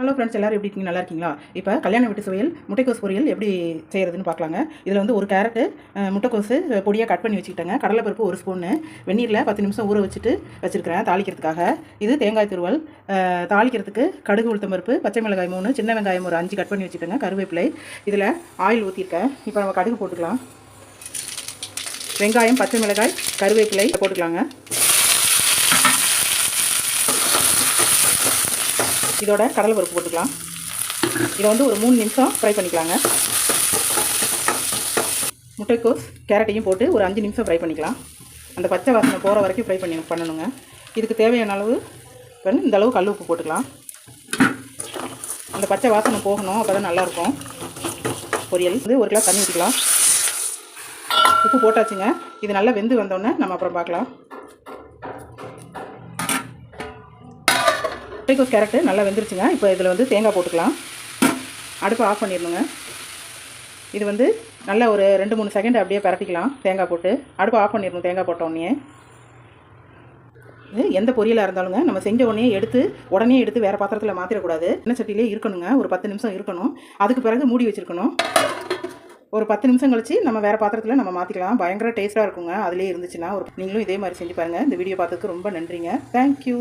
Hello friends எல்லாரும் எப்படி இருக்கீங்க? நல்லா இருக்கீங்களா? இப்போ கல்யாண வீட்டு சுவையில் முட்டைக்கோஸ் பொரியல் எப்படி செய்கிறதுன்னு பார்க்கலாங்க. இதில் வந்து ஒரு கேரட்டு முட்டைக்கோஸு பொடியாக கட் பண்ணி வச்சுக்கிட்டேங்க. கடலைப்பருப்பு ஒரு ஸ்பூன்னு வெந்நீரில் பத்து நிமிஷம் ஊற வச்சுட்டு வச்சுருக்கிறேன் தாளிக்கிறதுக்காக. இது தேங்காய் துருவல் தாளிக்கிறதுக்கு கடுகு உளுத்தம் பருப்பு பச்சை மிளகாய் மூணு சின்ன வெங்காயம் ஒரு அஞ்சு கட் பண்ணி வச்சுக்கோங்க கருவேப்பிலை. இதில் ஆயில் ஊற்றிருக்கேன் இப்போ நம்ம கடுகு போட்டுக்கலாம். வெங்காயம் பச்சை மிளகாய் கருவேப்பிலை போட்டுக்கலாங்க. இதோட கடலை பருப்பு போட்டுக்கலாம். இதை வந்து ஒரு மூணு நிமிஷம் ஃப்ரை பண்ணிக்கலாங்க. முட்டைக்கோஸ் கேரட்டையும் போட்டு ஒரு அஞ்சு நிமிஷம் ஃப்ரை பண்ணிக்கலாம். அந்த பச்சை வாசனை போகிற வரைக்கும் ஃப்ரை பண்ணி பண்ணணுங்க. இதுக்கு தேவையான அளவு வந்து இந்த அளவு கல் உப்பு போட்டுக்கலாம். அந்த பச்சை வாசனை போகணும் அப்போ தான் நல்லாயிருக்கும். பொரியல். வந்து ஒரு கிளாஸ் தண்ணி ஊற்றிக்கலாம் உப்பு போட்டாச்சுங்க. இது நல்லா வெந்து வந்தோடனே நம்ம அப்புறம் பார்க்கலாம். முட்டைக்கோஸ் கேரட்டு நல்லா வெந்துருச்சுங்க. இப்போ இதில் வந்து தேங்காய் போட்டுக்கலாம். அடுப்பை ஆஃப் பண்ணிடணுங்க. இது வந்து நல்லா ஒரு ரெண்டு மூணு செகண்ட் அப்படியே பரட்டிக்கலாம் தேங்காய் போட்டு. அடுப்பை ஆஃப் பண்ணிடணும் தேங்காய் போட்ட உடனே. இது எந்த பொரியலாக இருந்தாலுங்க நம்ம செஞ்ச உடனே எடுத்து உடனே எடுத்து வேறு பாத்திரத்தில் மாற்றிடக்கூடாது எண்ணெய் சட்டியிலே இருக்கணுங்க. ஒரு பத்து நிமிஷம் இருக்கணும். அதுக்கு பிறகு மூடி வச்சுருக்கணும். ஒரு பத்து நிமிஷம் கழிச்சு நம்ம வேறு பாத்திரத்தில் நம்ம மாற்றிக்கலாம் பயங்கர டேஸ்ட்டாக இருக்குங்க. அதிலே இருந்துச்சுன்னா ஒரு நீங்களும் இதே மாதிரி செஞ்சு பாருங்கள் இந்த வீடியோ பார்த்ததுக்கு ரொம்ப நன்றிங்க. தேங்க்யூ